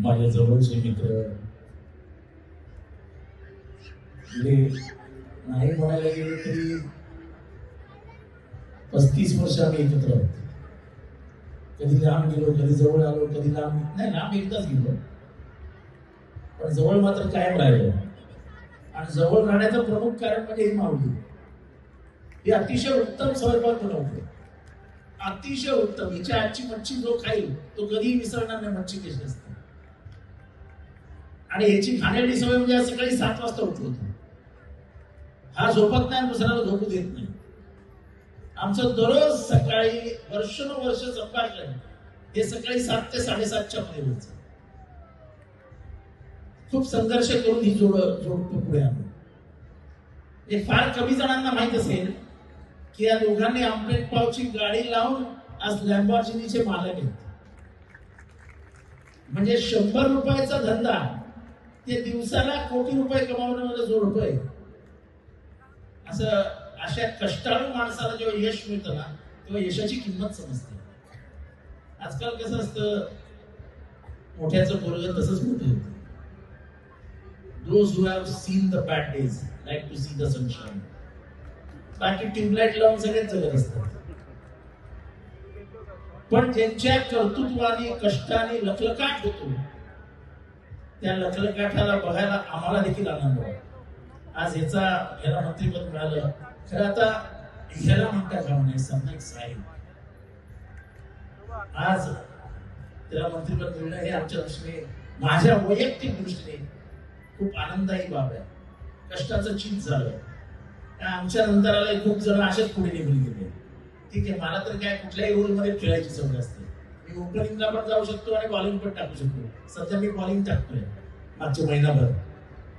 माझ्या जवळचे मित्र. म्हणजे नाही म्हणायला गेले तरी पस्तीस वर्ष आम्ही एकत्र होतो. कधी लांब गेलो कधी जवळ आलो कधी लांब नाही लांब एकदाच गेलो. पण जवळ मात्र कायम राहिलो. आणि जवळ राहण्याचं प्रमुख कारण म्हणजे ही माऊली. ही अतिशय उत्तम स्वयंपाक बनवते. अतिशय उत्तम. हिच्या आजची मच्छी जो खाईल तो कधीही विसरणार नाही मच्छी कशी असते. आणि याची खाण्याची सवय म्हणजे आज सकाळी सात वाजता उठलो हा झोपत नाही दुसऱ्याला झोपू देत नाही. आमचं दररोज सकाळी वर्षानुवर्ष संभाषण हे सकाळी सात ते साडेसातच्या मध्ये व्हायचं. खूप संघर्ष करून ही जोड जोडतो पुढे आम्ही. हे फार कमी जणांना माहीत असेल की या दोघांनी आंबेड पावची गाडी लावून आज लॅम्बॉर्जिनीचे मालक आहेत. म्हणजे शंभर रुपयाचा धंदा ते दिवसाला कोटी रुपये कमावण्यामध्ये जो रुपये असं अशा कष्टाळू माणसाला जेव्हा यश मिळतं ना तेव्हा यशाची किंमत समजते. आजकाल कसं असतं मोठ्याचं पोरग तसंच मोठे होतं. Those who have seen the bad days like to see the sunshine बाकी ट्यूबलाईट लावून सगळेच जगत असतात. पण ज्यांच्या कर्तृत्वाने कष्टाने लखलकाट होतो त्या लखलकाठाला बघायला आम्हाला देखील आनंद वाटतो आज ह्याचा ह्याला मंत्रीपद मिळालं. खरं आता ह्याला म्हणता का म्हणे सम्यक साहेब आज त्याला मंत्रीपद मिळणं हे आमच्या दृष्टीने माझ्या वैयक्तिक दृष्टीने खूप आनंददायी बाब आहे. कष्टाचं चीज झालं. त्या आमच्या नंतराला खूप जण असेच पुढे निघून गेले. ठीक आहे मला तर काय कुठल्याही रोलमध्ये खेळायची सवय असते. मी ओपनिंगला पण जाऊ शकतो आणि बॉलिंग पण टाकू शकतो. सध्या मी बॉलिंग टाकतोय. मागच्या महिनाभर.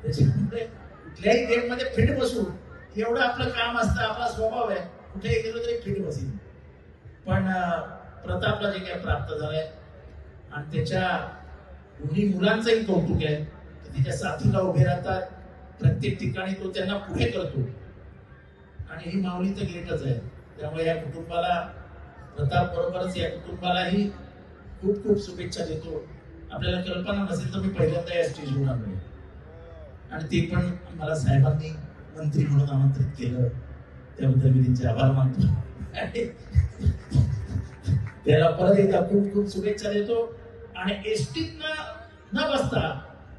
त्याच्यामुळे म्हणजे कुठल्याही गेममध्ये फिट बसू एवढं आपलं काम असतं आपला स्वभाव आहे. कुठेही गेलो तरी फिट बसेल पण प्रतापला जे काही प्राप्त झालंय आणि त्याच्या दोन्ही मुलांचंही कौतुक आहे की त्याच्या साथीला उभे राहतात. प्रत्येक ठिकाणी तो त्यांना पुढे करतो. आणि ही माऊली तर ग्रेटच आहे. त्यामुळे या कुटुंबाला प्रताप बरोबरच या कुटुंबालाही खूप खूप शुभेच्छा देतो. आपल्याला कल्पना नसेल तर मी पहिल्यांदा या स्टेजवर आलोय. आणि ते पण मला साहेबांनी मंत्री म्हणून आमंत्रित केलं. त्याबद्दल मी त्यांचे आभार मानतो. त्याला परत एकदा खूप खूप शुभेच्छा देतो. आणि एसटीत न बसता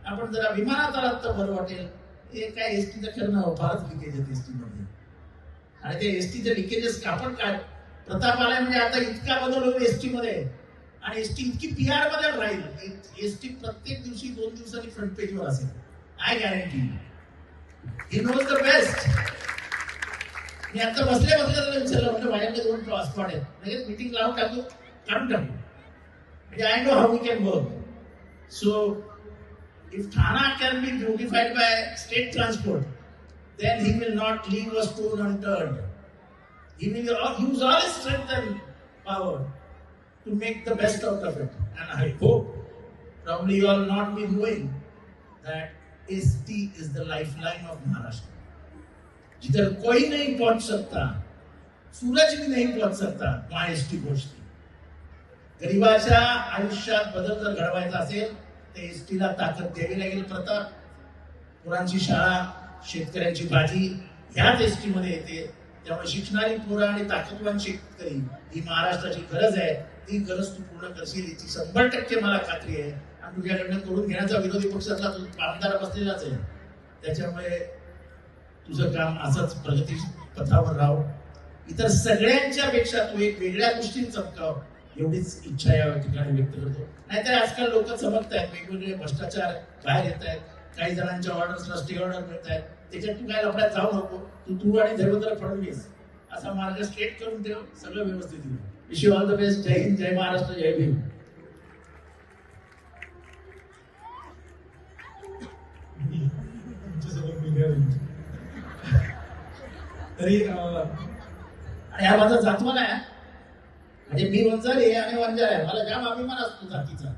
आपण जरा विमानात आलात तर बरं वाटेल. हे काय एसटीचं खरं नाव फारच हो? लिकेज आहेत एसटी मध्ये आणि त्या एसटीचे लिकेजेस आपण काय? प्रताप आलाय म्हणजे आता इतका बदल होईल एसटी मध्ये. आणि एसटी इतकी पी आर बदल राहील. एसटी प्रत्येक दिवशी दोन दिवसांनी फ्रंट पेजवर असेल. I guarantee he knows the best मी आता बसल्या बसल्या त्याला विचारलं म्हणजे माझ्याकडे दोन पासपोर्ट आहेत. म्हणजे लगेच मिटिंग लावून टाकू काढून टाकू. म्हणजे I know how we can work so if Thana can be beautified by state transport, then he will not leave a stone unturned. He all, use all his strength and power to make the best out of it. And I hope probably you all not be knowing that ST is the lifeline of Maharashtra. जिधर कोई नहीं पहुंच सकता सूरज भी नहीं पहुंच सकता वहां एस टी पहुंचते गरीबाच्या आयुष्यात बदल जर घडवायचा असेल तर एस टीला ताकद द्यावी लागेल प्रताप मुलांची शाळा शेतकऱ्यांची भाजी ह्याच एस टी मध्ये येते त्यामुळे शिकणारी पोरं आणि ताकदवान शेतकरी ही महाराष्ट्राची गरज आहे. ती गरज तू पूर्ण करशील. याची शंभर टक्के मला खात्री आहे. आणि तुझ्याकडनं करून घेण्याचा विरोधी पक्षातला तू आमदार बसलेलाच आहे त्याच्यामुळे तुझं काम असंच प्रगती पथावर राहो. इतर सगळ्यांच्या पेक्षा तू एक वेगळ्या गोष्टीत चमकाव एवढीच इच्छा या ठिकाणी व्यक्त करतो. नाहीतर आजकाल लोक चमकत आहेत वेगवेगळे भ्रष्टाचार बाहेर येत आहेत काही जणांच्या ऑर्डर स्टे ऑर्डर मिळत आहेत त्याच्यात तू काय लफड्यात जाऊ नको. तू तू आणि देवेंद्र फडणवीस. असा मार्ग स्ट्रेट करून ठेव सगळं व्यवस्थित होईल. Wish you all the best जय हिंद जय महाराष्ट्र जय भीम. तरी आणि हा माझा जातवान आहे. म्हणजे मी वंजारी आहे आणि वंजार आहे. मला जाम अभिमान असतो जातीचा.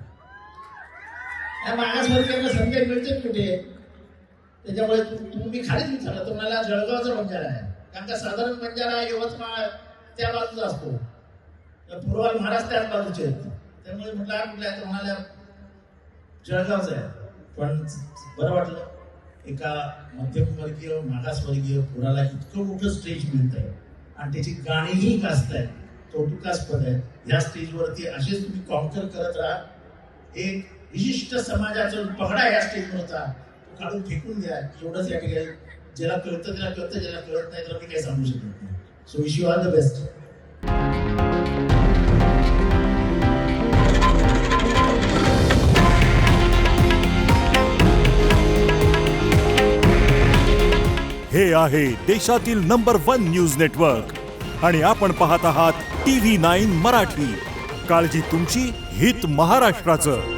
या मागासवर्गीयांना संधी मिळते कुठे? त्याच्यामुळे तुम्ही खालीच विचारलं. तुम्हाला जळगावचा बंजारा आहे. कारण का साधारण बंजारा यवतमाळ त्या बाजूचा असतो. तर पूर्व महाराष्ट्र त्याच बाजूचे. आहेत त्यामुळे म्हटलं म्हटलं तुम्हाला जळगावचं आहे. पण बरं वाटलं. एका मध्यमवर्गीय मागासवर्गीय पुराला इतकं मोठं स्टेज मिळत आहे आणि त्याची गाणीही गाजत आहेत कौतुकास्पद आहे. या स्टेजवरती असेच तुम्ही कॉन्कर करत राहा. एक विशिष्ट समाजाचा पगडा या स्टेजवरचा काढून फेकून द्या. एवढंच या ठिकाणी ज्याला कळतं त्याला कळतं ज्याला कळत नाही त्याला मी काही सांगू शकत नाही. So wish you are the best हे आहे देशातील नंबर वन न्यूज नेटवर्क आणि आपण पाहत आहात टी व्ही नाईन मराठी. काळजी तुमची हित महाराष्ट्राचं.